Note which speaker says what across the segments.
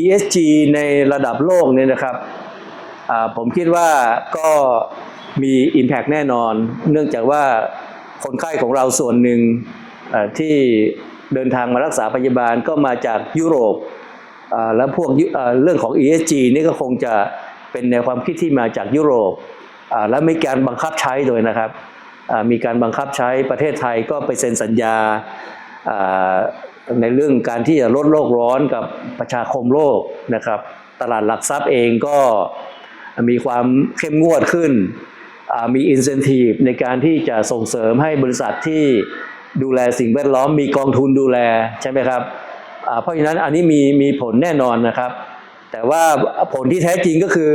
Speaker 1: ESG ในระดับโลกเนี่ยนะครับผมคิดว่าก็มี Impact แน่นอน เนื่องจากว่าคนไข้ของเราส่วนหนึ่งที่เดินทางมารักษาพยาบาลก็มาจากยุโรปแล้วพวกเรื่องของ ESG นี่ก็คงจะเป็นแนวความคิดที่มาจากยุโรปและมีการบังคับใช้โดยนะครับ มีการบังคับใช้ประเทศไทยก็ไปเซ็นสัญญา ในเรื่องการที่จะลดโลกร้อนกับประชาคมโลกนะครับ ตลาดหลักทรัพย์เองก็มีความเข้มงวดขึ้นอ่ามีอินเซนティブในการที่จะส่งเสริมให้บริษัทที่ดูแลสิ่งแวดล้อมมีกองทุนดูแลใช่ไหมครับอ่าเพราะฉะนั้นอันนี้มีมีผลแน่นอนนะครับ แต่ว่าผลที่แท้จริงก็คือ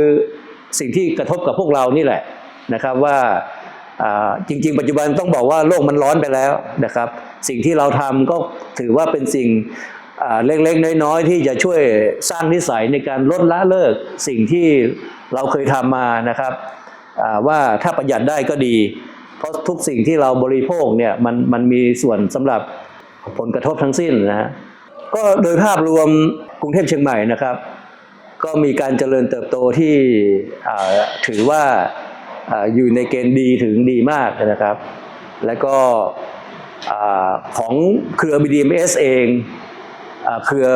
Speaker 1: สิ่งที่กระทบกับพวกเรานี่แหละนะครับว่า อ่า จริง ๆ ปัจจุบันต้องบอกว่าโลกมันร้อนไปแล้วนะครับ สิ่งที่เราทำก็ถือว่าเป็นสิ่งเล็กๆ น้อยๆ ที่จะช่วยสร้างนิสัยในการลดละเลิกสิ่งที่เราเคยทำมานะครับว่าถ้าประหยัดได้ก็ดี เพราะทุกสิ่งที่เราบริโภคเนี่ยมันมันมีส่วนสำหรับผลกระทบทั้งสิ้นนะฮะก็โดยภาพรวมกรุงเทพเชียงใหม่นะครับ ก็มีการเจริญเติบโตที่ถือว่า อยู่ในเกณฑ์ดีถึงดีมากนะครับ แล้วก็ของเครือ BDMS เองอาเครือ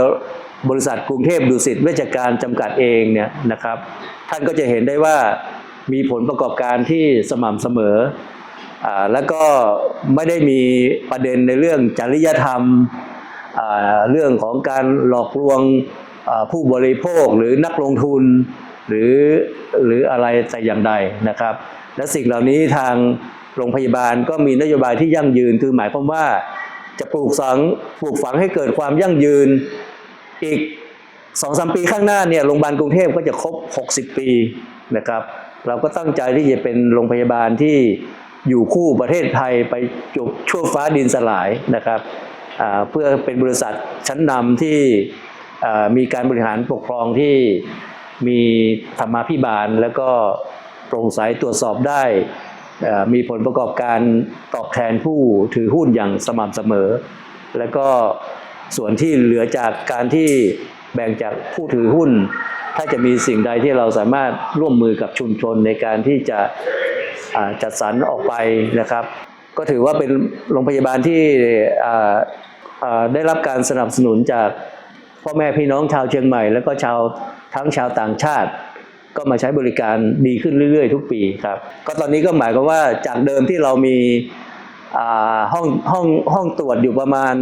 Speaker 1: บริษัทกรุงเทพดุสิตเวชการจำกัดเองเนี่ยนะครับ ท่านก็จะเห็นได้ว่ามีผลประกอบการที่สม่ำเสมออแล้วก็ไม่ได้มีประเด็นในเรื่องจริยธรรม เรื่องของการหลอกลวง ผู้บริโภคหรือนักลงทุนหรือหรืออะไรแต่อย่างใดนะครับ และสิ่งเหล่านี้ทางโรงพยาบาลก็มีนโยบายที่ยั่งยืนคือหมายความว่าจะปลูกฝังปลูกฝังให้เกิดความยั่งยืนอีกสองสามปีข้างหน้าเนี่ยโรงพยาบาลกรุงเทพก็จะครบ 60 ปีนะครับ เราก็ตั้งใจที่จะเป็นโรงพยาบาลที่อยู่คู่ประเทศไทยไปจบชั่วฟ้าดินสลายนะครับเพื่อเป็นบริษัทชั้นนำที่ มีการบริหารปกครองที่มีธรรมาภิบาล แล้วก็โปร่งใสตรวจสอบได้มีผลประกอบการตอบแทนผู้ถือหุ้นอย่างสม่ำเสมอ แล้วก็ส่วนที่เหลือจากการที่แบ่งจากผู้ถือหุ้น ถ้าจะมีสิ่งใดที่เราสามารถร่วมมือกับชุมชนในการที่จะจัดสรรออกไปนะครับ ก็ถือว่าเป็นโรงพยาบาลที่ได้รับการสนับสนุนจาก พ่อแม่พี่น้องชาวเชียงใหม่ แล้วก็ชาวทั้งชาวต่างชาติ ก็มาใช้บริการดีขึ้นเรื่อย ๆ ทุกปีครับ ก็ตอนนี้ก็หมายความว่าจากเดิมที่เรามีอ่าห้องห้องห้องตรวจอยู่ประมาณ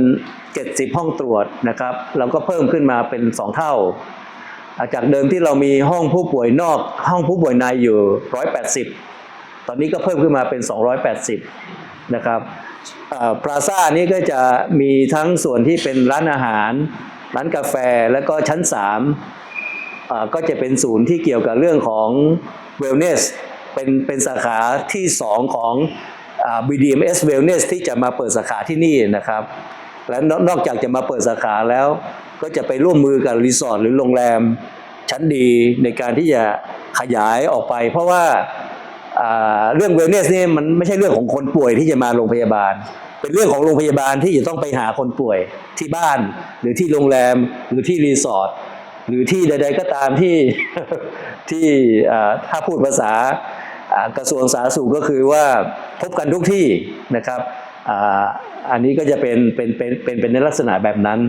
Speaker 1: 70 ห้องตรวจนะครับ เราก็เพิ่มขึ้นมาเป็น 2 เท่า จากเดิมที่เรามีห้องผู้ป่วยนอก ห้องผู้ป่วยในอยู่ 180 ตอนนี้ก็เพิ่มขึ้นมาเป็น 280 นะครับพลาซ่านี้ก็จะมีทั้งส่วนที่เป็นร้านอาหาร ร้านกาแฟแล้วก็ชั้น3ก็จะเป็นศูนย์ที่เกี่ยวกับเรื่องของ wellness เป็นเป็นสาขาที่ 2 ของอ BDMS Wellness ที่จะมาเปิดสาขาที่นี่นะครับ และนอกนอกจากจะมาเปิดสาขาแล้ว ก็จะไปร่วมมือกับรีสอร์ทหรือโรงแรมชั้นดีในการที่จะขยายออกไป เพราะว่าอ่าเรื่องเวลเนสนี่มันไม่ใช่เรื่องของคนป่วยที่จะมาโรงพยาบาล เป็นเรื่องของโรงพยาบาลที่จะต้องไปหาคนป่วยที่บ้าน หรือที่โรงแรมหรือที่รีสอร์ทหรือที่ใด ๆ ก็ตามที่ที่ถ้าพูดภาษากระทรวงสาธารณสุขก็คือว่าพบกันทุกที่นะครับอ,อันนี้ก็จะเป็นเป็นเป็นเป็นเป็นในลักษณะแบบนั้น